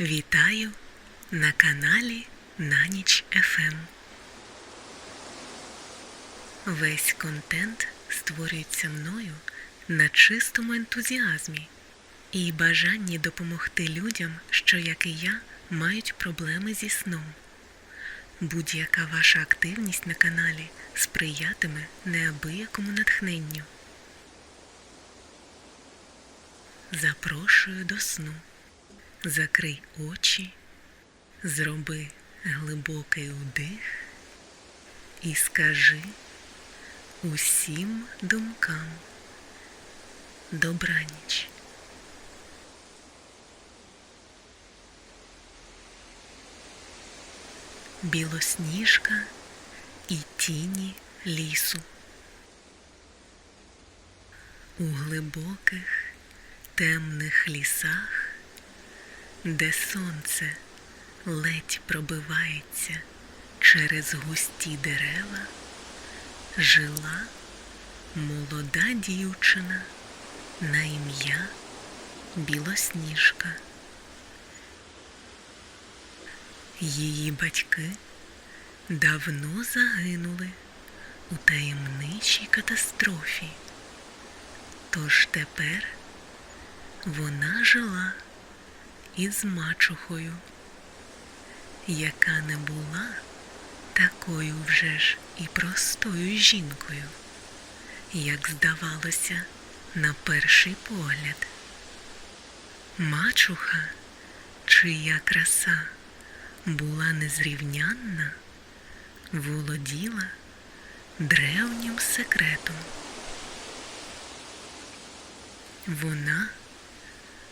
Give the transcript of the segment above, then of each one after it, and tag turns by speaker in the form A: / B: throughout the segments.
A: Вітаю на каналі На ніч ФМ. Весь контент створюється мною на чистому ентузіазмі і бажанні допомогти людям, що, як і я, мають проблеми зі сном. Будь-яка ваша активність на каналі сприятиме неабиякому натхненню. Запрошую до сну. Закрий очі, зроби глибокий вдих і скажи усім думкам добраніч. Білосніжка і тіні лісу. У глибоких темних лісах де сонце ледь пробивається через густі дерева, жила молода дівчина на ім'я Білосніжка. Її батьки давно загинули у таємничій катастрофі, тож тепер вона жила із мачухою, яка не була такою вже ж і простою жінкою, як здавалося на перший погляд. Мачуха, чия краса була незрівнянна, володіла древнім секретом. Вона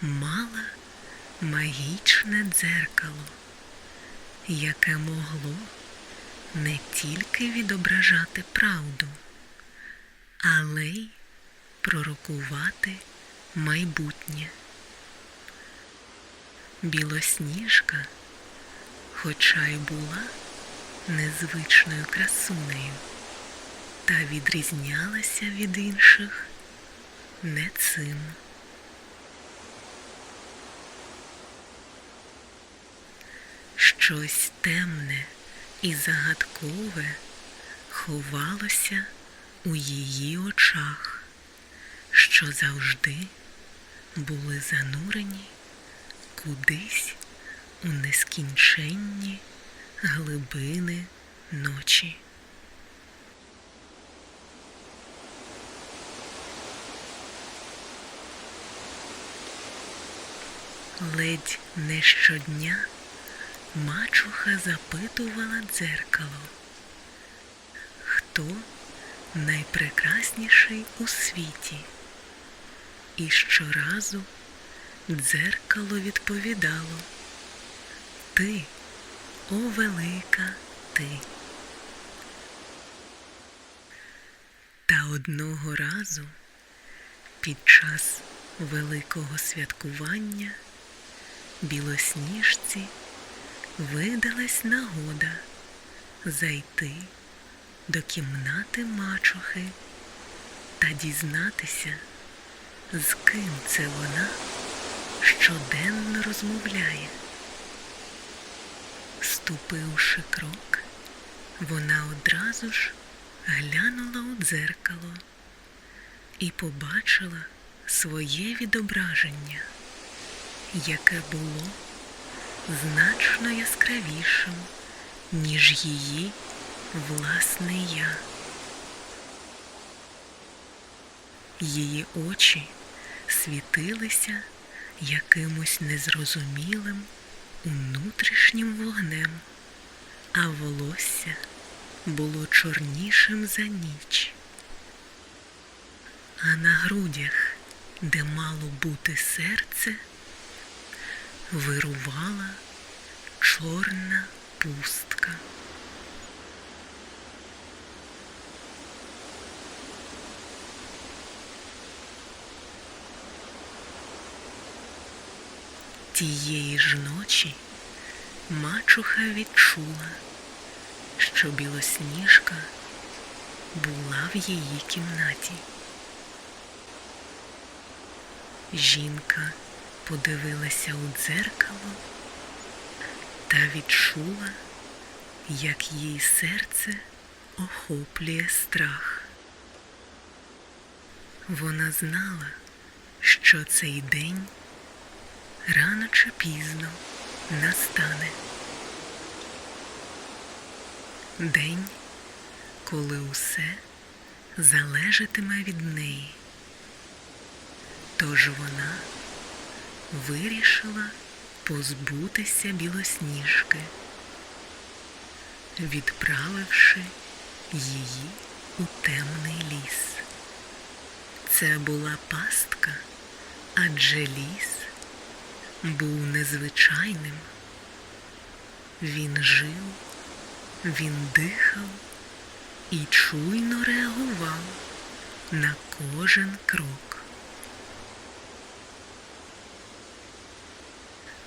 A: мала магічне дзеркало, яке могло не тільки відображати правду, але й пророкувати майбутнє. Білосніжка, хоча й була незвичною красунею, та відрізнялася від інших не цим. Щось темне і загадкове ховалося у її очах, що завжди були занурені кудись у нескінченні глибини ночі. Ледь не щодня мачуха запитувала дзеркало, хто найпрекрасніший у світі. І щоразу дзеркало відповідало Ти, о велика ти. Та одного разу під час великого святкування білосніжці видалась нагода зайти до кімнати мачухи та дізнатися, з ким це вона щоденно розмовляє. Ступивши крок, вона одразу ж глянула у дзеркало і побачила своє відображення, яке було значно яскравішим, ніж її власне я. Її очі світилися якимось незрозумілим внутрішнім вогнем, а волосся було чорнішим за ніч. А на грудях, де мало бути серце, вирувала чорна пустка. Тієї ж ночі мачуха відчула, що білосніжка була в її кімнаті. Жінка подивилася у дзеркало та відчула, як її серце охоплює страх. Вона знала, що цей день рано чи пізно настане. День, коли усе залежатиме від неї. Тож вона вирішила позбутися білосніжки, відправивши її у темний ліс. Це була пастка, адже ліс був незвичайним. Він жив, він дихав і чуйно реагував на кожен крок.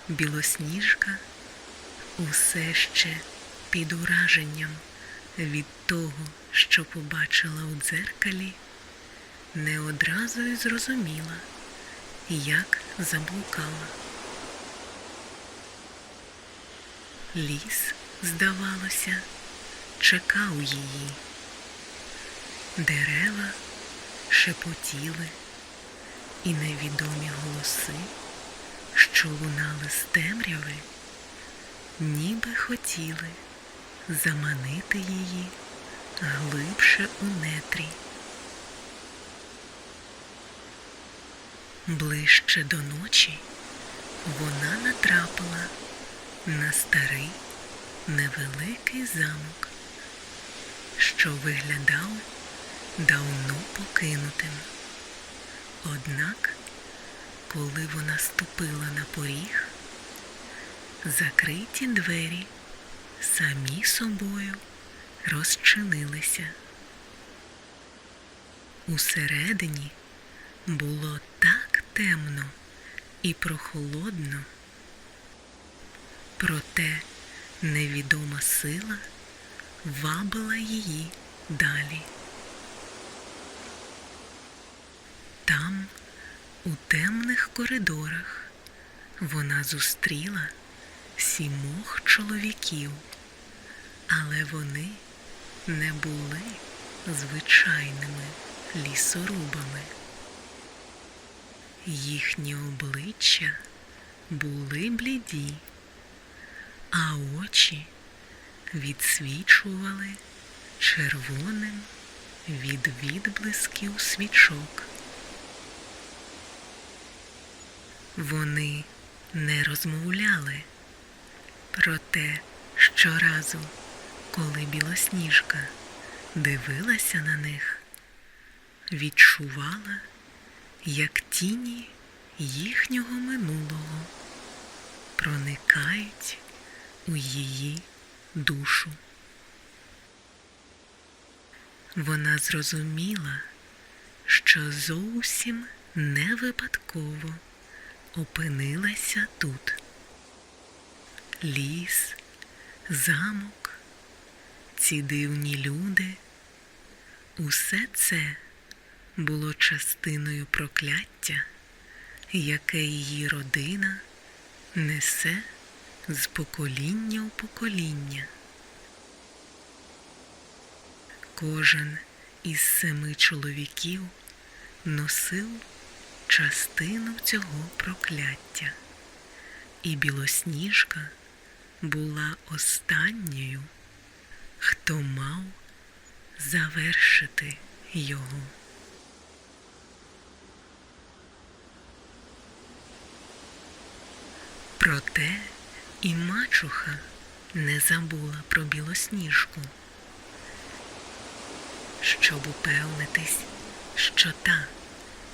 A: Білосніжка усе ще під ураженням від того, що побачила у дзеркалі, не одразу й зрозуміла, як заблукала. Ліс, здавалося, чекав її. Дерева шепотіли, і невідомі голоси, що лунали з темряви, ніби хотіли заманити її глибше у нетрі. Ближче до ночі вона натрапила на старий невеликий замок, що виглядав давно покинутим. Однак, коли вона ступила на поріг, закриті двері самі собою розчинилися. Усередині було так темно і прохолодно, проте невідома сила вабила її далі. Там, у темних коридорах, вона зустріла сімох чоловіків, але вони не були звичайними лісорубами. Їхні обличчя були бліді, а очі відсвічували червоним від відблисків свічок. Вони не розмовляли, проте щоразу, коли білосніжка дивилася на них, відчувала, як тіні їхнього минулого проникають у її душу. Вона зрозуміла, що зовсім не випадково опинилася тут. Ліс, замок, ці дивні люди, усе це було частиною прокляття, яке її родина несе з покоління у покоління. Кожен із семи чоловіків носив частину цього прокляття, і білосніжка була останньою, хто мав завершити його. Проте і мачуха не забула про білосніжку, щоб упевнитись, що та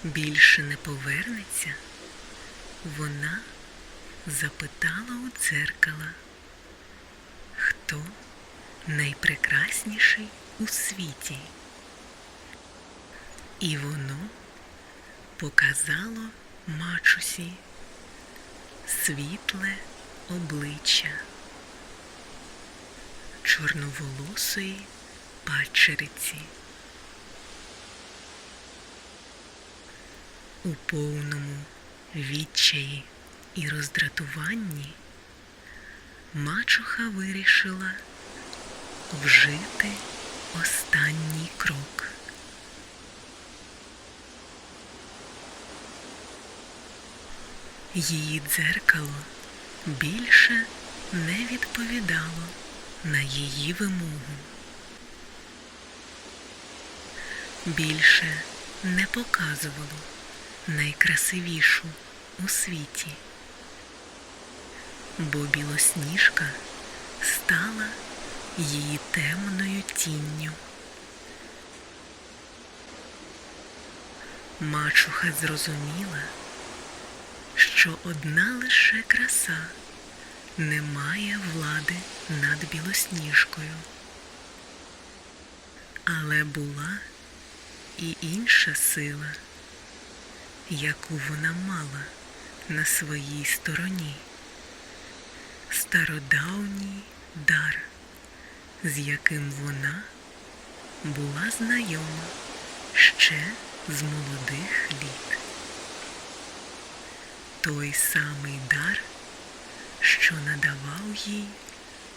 A: більше не повернеться, вона запитала у дзеркала, хто найпрекрасніший у світі. І воно показало мачусі світле обличчя чорноволосої падчериці. У повному відчаї і роздратуванні мачуха вирішила вжити останній крок. Її дзеркало більше не відповідало на її вимогу. Більше не показувало найкрасивішу у світі, бо білосніжка стала її темною тінню. Мачуха зрозуміла, що одна лише краса не має влади над білосніжкою. Але була і інша сила, яку вона мала на своїй стороні. Стародавній дар, з яким вона була знайома ще з молодих літ. Той самий дар, що надавав їй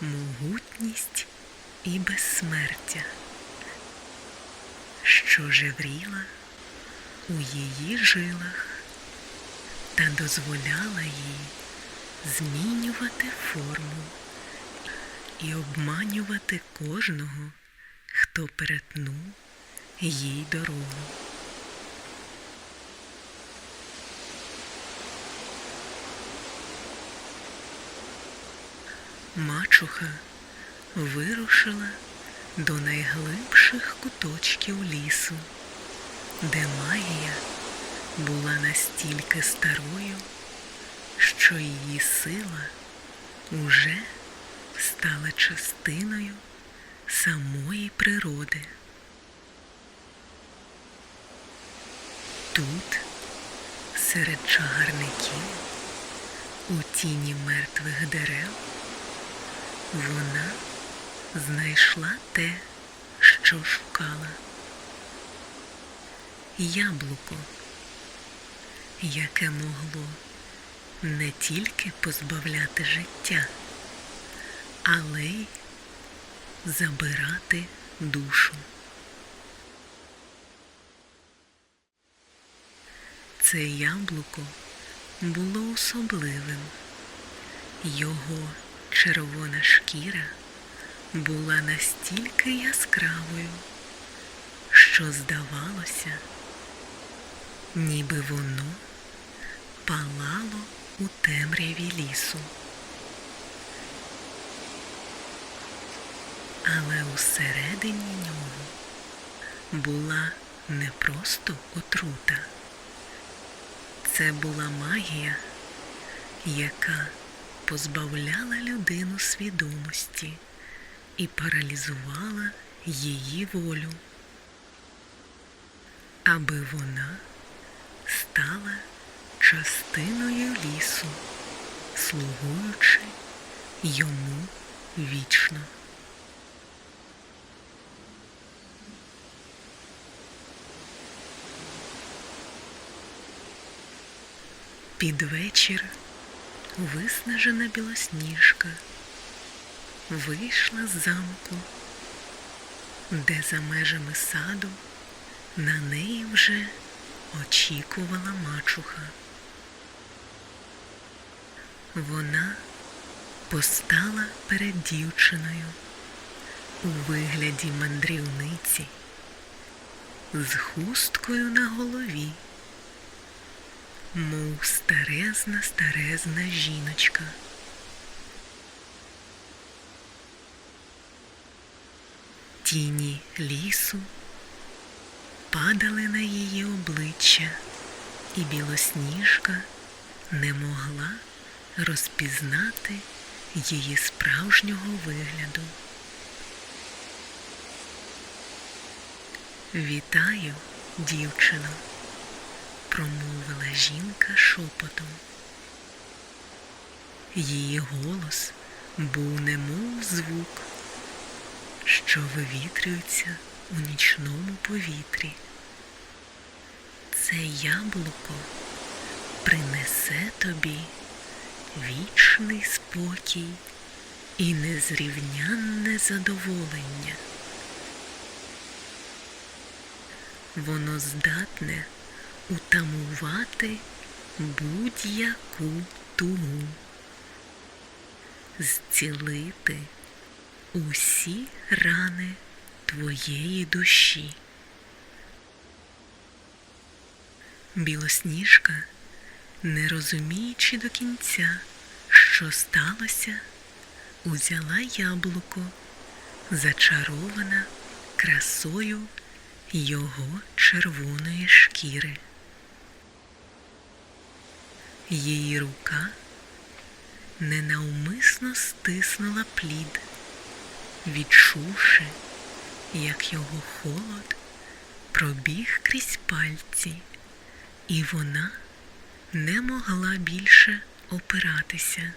A: могутність і безсмертя, що жевріла у її жилах та дозволяла їй змінювати форму і обманювати кожного, хто перетнув їй дорогу. Мачуха вирушила до найглибших куточків лісу, де магія була настільки старою, що її сила уже стала частиною самої природи. Тут, серед чагарників, у тіні мертвих дерев, вона знайшла те, що шукала. Яблуко, яке могло не тільки позбавляти життя, але й забирати душу. Це яблуко було особливим. Його червона шкіра була настільки яскравою, що здавалося, ніби воно палало у темряві лісу. Але усередині нього була не просто отрута. Це була магія, яка позбавляла людину свідомості і паралізувала її волю, аби вона стала частиною лісу, слугуючи йому вічно. Під вечір виснажена білосніжка вийшла з замку, де за межами саду на неї вже очікувала мачуха. Вона постала перед дівчиною у вигляді мандрівниці з хусткою на голові мов старезна старезна жіночка. Тіні лісу падали на її обличчя, і білосніжка не могла розпізнати її справжнього вигляду. Вітаю, дівчино промовила жінка шепотом. Її голос був немов звук, що вивітрюється у нічному повітрі. Це яблуко принесе тобі вічний спокій і незрівнянне задоволення. Воно здатне утамувати будь-яку тугу, зцілити усі рани твоєї душі. Білосніжка, не розуміючи до кінця, що сталося, узяла яблуко, зачарована красою його червоної шкіри. Її рука ненавмисно стиснула плід, відчувши, як його холод пробіг крізь пальці, і вона не могла більше опиратися.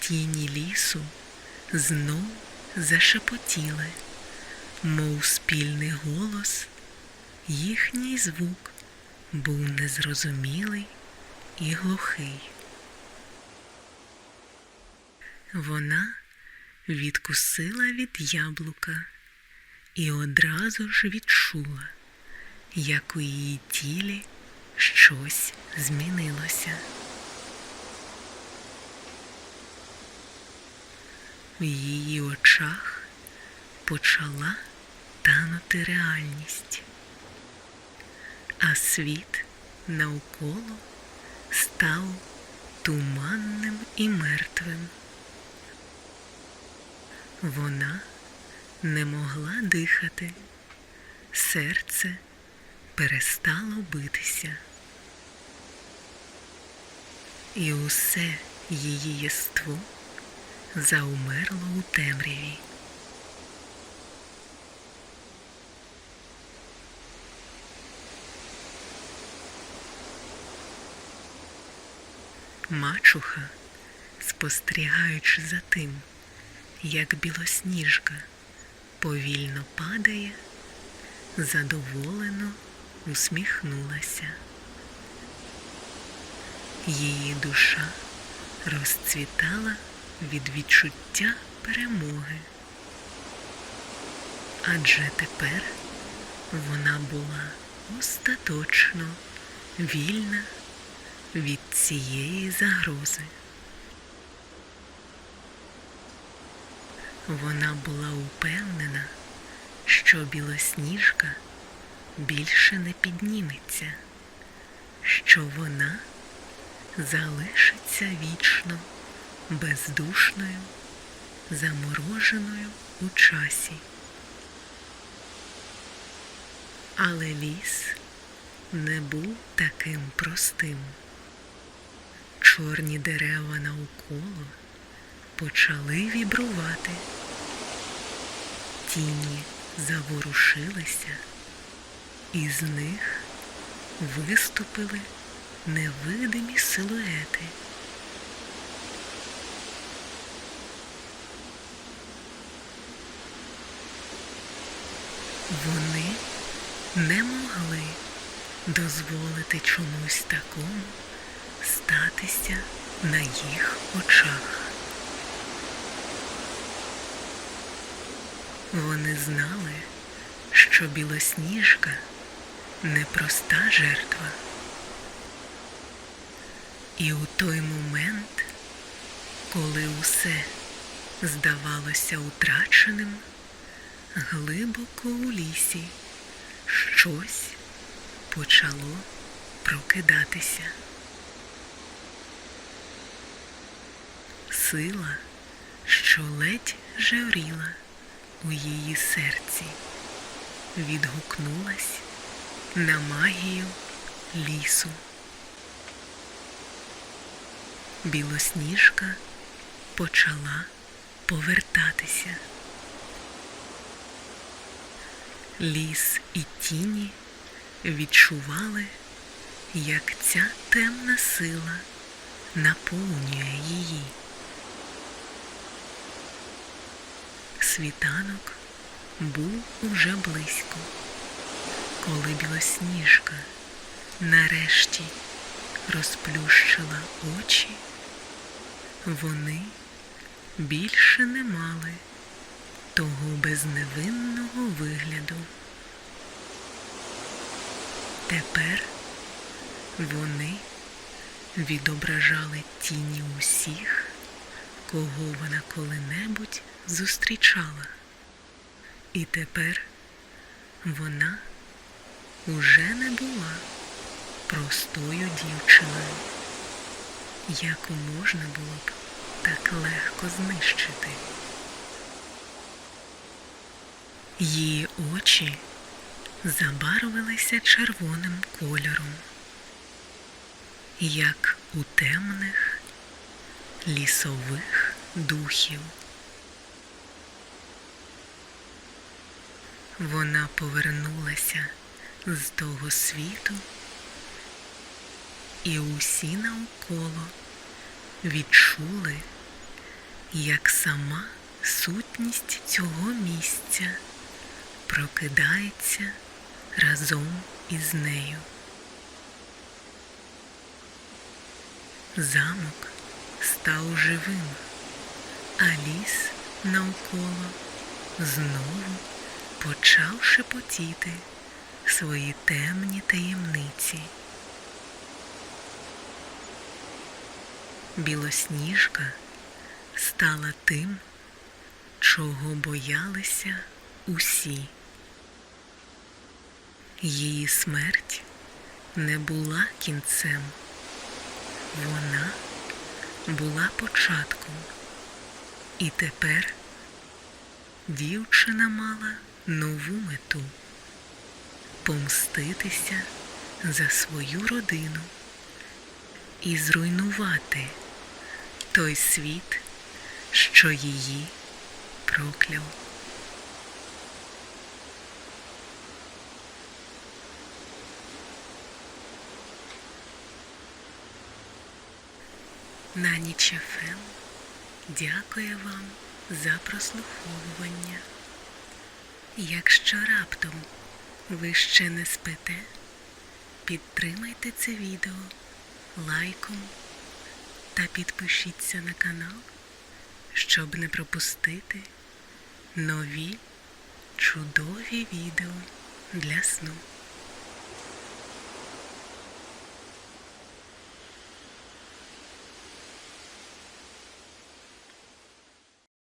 A: Тіні лісу знов зашепотіли, мов спільний голос, їхній звук був незрозумілий і глухий. Вона відкусила від яблука і одразу ж відчула, як у її тілі щось змінилося. В її очах почала танути реальність, а світ навколо став туманним і мертвим. Вона не могла дихати, серце перестало битися. І усе її єство заумерло у темряві. Мачуха, спостерігаючи за тим, як білосніжка повільно падає, задоволено усміхнулася. Її душа розцвітала від відчуття перемоги. Адже тепер вона була остаточно вільна від цієї загрози. Вона була упевнена, що білосніжка більше не підніметься, що вона залишиться вічно бездушною, замороженою у часі. Але ліс не був таким простим. Чорні дерева навколо почали вібрувати. Тіні заворушилися, і з них виступили невидимі силуети. Вони не могли дозволити чомусь такому статися на їх очах. Вони знали, що білосніжка непроста жертва. І у той момент, коли усе здавалося утраченим, глибоко у лісі щось почало прокидатися. Сила, що ледь жевріла у її серці, відгукнулась на магію лісу. Білосніжка почала повертатися. Ліс і тіні відчували, як ця темна сила наповнює її. Світанок був уже близько, коли білосніжка нарешті розплющила очі вони більше не мали того безневинного вигляду. Тепер вони відображали тіні усіх, кого вона коли-небудь зустрічала. І тепер вона уже не була простою дівчиною, яку можна було б так легко знищити. Її очі забарвилися червоним кольором, як у темних лісових духів. Вона повернулася з того світу, і усі навколо відчули, як сама сутність цього місця прокидається разом із нею. Замок став живим, а ліс навколо знову почав шепотіти свої темні таємниці. Білосніжка стала тим, чого боялися усі. Її смерть не була кінцем, вона була початком, і тепер дівчина мала нову мету помститися за свою родину і зруйнувати той світ, що її прокляв. На ніч ФМ дякую вам за прослуховування. Якщо раптом ви ще не спите, підтримайте це відео лайком та підпишіться на канал, щоб не пропустити нові чудові відео для сну.